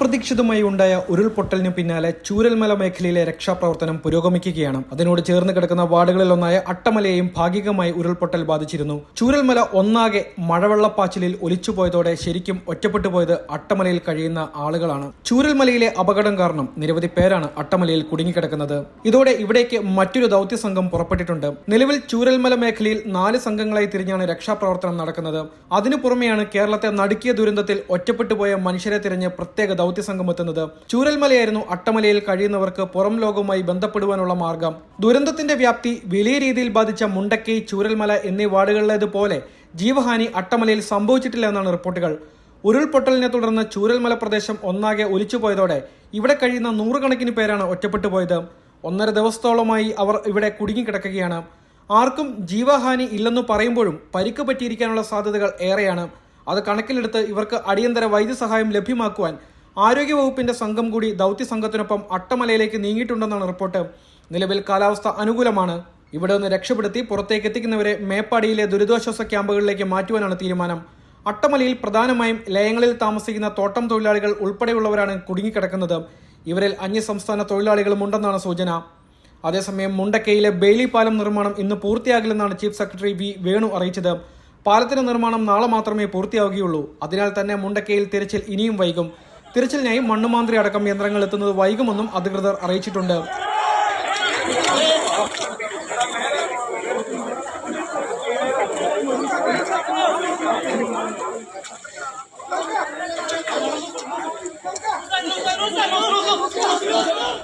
അപ്രതീക്ഷിതമായി ഉണ്ടായ ഉരുൾപൊട്ടലിന് പിന്നാലെ ചൂരൽമല മേഖലയിലെ രക്ഷാപ്രവർത്തനം പുരോഗമിക്കുകയാണ്. അതിനോട് ചേർന്ന് കിടക്കുന്ന വാർഡുകളിലൊന്നായ അട്ടമലയെയും ഭാഗികമായി ഉരുൾപൊട്ടൽ ബാധിച്ചിരുന്നു. ചൂരൽമല ഒന്നാകെ മഴവെള്ളപ്പാച്ചിലിൽ ഒലിച്ചുപോയതോടെ ശരിക്കും ഒറ്റപ്പെട്ടു പോയത് അട്ടമലയിൽ കഴിയുന്ന ആളുകളാണ്. ചൂരൽമലയിലെ അപകടം കാരണം നിരവധി പേരാണ് അട്ടമലയിൽ കുടുങ്ങിക്കിടക്കുന്നത്. ഇതോടെ ഇവിടേക്ക് മറ്റൊരു ദൗത്യ സംഘം പുറപ്പെട്ടിട്ടുണ്ട്. നിലവിൽ ചൂരൽമല മേഖലയിൽ നാല് സംഘങ്ങളായി തിരിഞ്ഞാണ് രക്ഷാപ്രവർത്തനം നടക്കുന്നത്. അതിനു പുറമെയാണ് കേരളത്തെ നടുക്കിയ ദുരന്തത്തിൽ ഒറ്റപ്പെട്ടു പോയ മനുഷ്യരെ തിരഞ്ഞ് പ്രത്യേക ദൗത്യ സംഘം എത്തുന്നത് ചൂരൽമലയായിരുന്നു അട്ടമലയിൽ കഴിയുന്നവർക്ക് പുറം ലോകവുമായി ബന്ധപ്പെടുവാനുള്ള മാർഗം. ദുരന്തത്തിന്റെ വ്യാപ്തി വലിയ രീതിയിൽ ബാധിച്ച മുണ്ടക്കൈ ചൂരൽമല എന്നീ വാർഡുകളിലേതുപോലെ ജീവഹാനി അട്ടമലയിൽ സംഭവിച്ചിട്ടില്ല എന്നാണ് റിപ്പോർട്ടുകൾ. ഉരുൾപൊട്ടലിനെ തുടർന്ന് ചൂരൽമല പ്രദേശം ഒന്നാകെ ഒലിച്ചുപോയതോടെ ഇവിടെ കഴിയുന്ന നൂറുകണക്കിന് പേരാണ് ഒറ്റപ്പെട്ടു പോയത് ഒന്നര ദിവസത്തോളമായി അവർ ഇവിടെ കുടുങ്ങിക്കിടക്കുകയാണ്. ആർക്കും ജീവഹാനി ഇല്ലെന്ന് പറയുമ്പോഴും പരിക്ക് പറ്റിയിരിക്കാനുള്ള സാധ്യതകൾ ഏറെയാണ്. അത് കണക്കിലെടുത്ത് ഇവർക്ക് അടിയന്തര വൈദ്യസഹായം ലഭ്യമാക്കുവാൻ ആരോഗ്യവകുപ്പിന്റെ സംഘം കൂടി ദൗത്യ സംഘത്തിനൊപ്പം അട്ടമലയിലേക്ക് നീങ്ങിയിട്ടുണ്ടെന്നാണ് റിപ്പോർട്ട്. നിലവിൽ കാലാവസ്ഥ അനുകൂലമാണ്. ഇവിടെ നിന്ന് രക്ഷപ്പെടുത്തി പുറത്തേക്ക് എത്തിക്കുന്നവരെ മേപ്പാടിയിലെ ദുരിതാശ്വാസ ക്യാമ്പുകളിലേക്ക് മാറ്റുവാനാണ് തീരുമാനം. അട്ടമലയിൽ പ്രധാനമായും ലയങ്ങളിൽ താമസിക്കുന്ന തോട്ടം തൊഴിലാളികൾ ഉൾപ്പെടെയുള്ളവരാണ് കുടുങ്ങിക്കിടക്കുന്നത്. ഇവരിൽ അന്യസംസ്ഥാന തൊഴിലാളികളും ഉണ്ടെന്നാണ് സൂചന. അതേസമയം മുണ്ടക്കയിലെ ബെയിലി പാലം നിർമ്മാണം ഇന്ന് പൂർത്തിയാകില്ലെന്നാണ് ചീഫ് സെക്രട്ടറി വി വേണു അറിയിച്ചത്. പാലത്തിന്റെ നിർമ്മാണം നാളെ മാത്രമേ പൂർത്തിയാവുകയുള്ളൂ. അതിനാൽ തന്നെ മുണ്ടക്കയിൽ തിരച്ചിൽ ഇനിയും വൈകും. തിരച്ചിലിനായി മണ്ണുമാന്ത്രി അടക്കം യന്ത്രങ്ങൾ എത്തുന്നത് വൈകുമെന്നും അധികൃതർ അറിയിച്ചിട്ടുണ്ട്.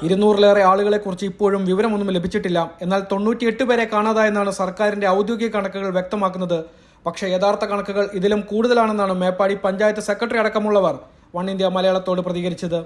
ഇരുന്നൂറിലേറെ ആളുകളെ കുറിച്ച് ഇപ്പോഴും വിവരമൊന്നും ലഭിച്ചിട്ടില്ല. എന്നാൽ തൊണ്ണൂറ്റിയെട്ട് പേരെ കാണാതായെന്നാണ് സർക്കാരിന്റെ ഔദ്യോഗിക കണക്കുകൾ വ്യക്തമാക്കുന്നത്. പക്ഷേ യഥാർത്ഥ കണക്കുകൾ ഇതിലും കൂടുതലാണെന്നാണ് മേപ്പാടി പഞ്ചായത്ത് സെക്രട്ടറി അടക്കമുള്ളവർ വൺ ഇന്ത്യ മലയാളത്തോട് പ്രതികരിച്ചത്.